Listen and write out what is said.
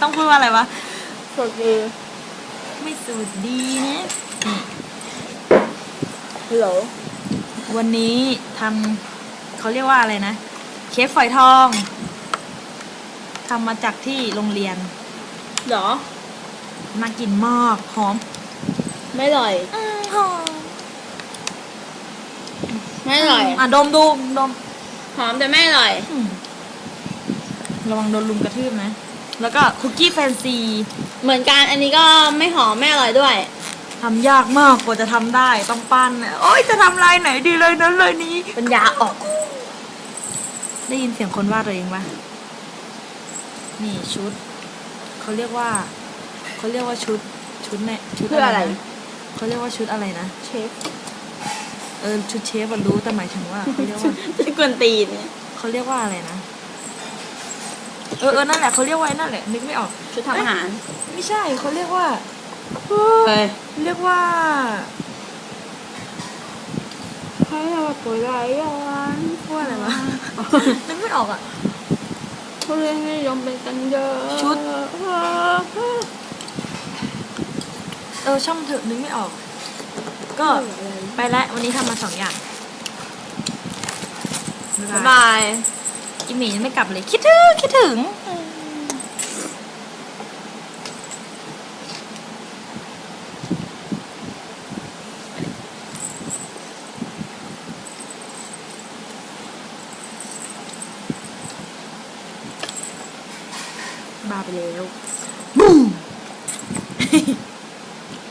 ต้องพูดว่าอะไรวะสดดีไม่สวัสดีนะนี่ฮัลโหลวันนี้ทำเขาเรียกว่าอะไรนะ เค้กฝอยทองทำมาจากที่โรงเรียน เหรอ น่ากินมากหอมไม่อร่อย อืมหอมไม่อร่อย อะดมดูดมหอมแต่ไม่อร่อย อืมระวังโดนลุมกระทืบนะ แล้วก็คุกกี้แฟนซีเหมือนกันอันนี้ก็ไม่หอมไม่อร่อยด้วยทำยากมากกว่าจะทำได้ต้องปั้นนะโอ๊ยจะทำลายไหนดีเลยนั้นเลยนี้ปัญญาออก ได้ยินเสียงคนว่าตัวเองปะนี่ชุดเขาเรียกว่าเขาเรียกว่าชุดชุดเนี่ยชุดเพื่ออะไรนเขาเรียกว่าชุดอะไรนะเชฟเออชุดเชฟอะรู้แต่หมายถึงว่าเขาเรียกว่าที่กวนตีนเนี่ยเขาเรียกว่าอะไรนะ เออเออนั่นแหละเขาเรียกว่าไอ้นั่นแหละนึกไม่ออก ชุดทำอาหาร ไม่ใช่เขาเรียกว่าเฮ้ยเรียกว่าให้เราปุ๋ยไรย้อนว่าอะไรวะนึกไม่ออกอะ เขาเรียกนิยมเป็นกันเยอะชุด เออช่องเถอะนึกไม่ออก ก็ ไปแล้ววันนี้ทำมาสองอย่าง บ๊ายบาย จิมมี่ยังไม่กลับเลย คิดถึง คิดถึงบ้าไปแล้วบูม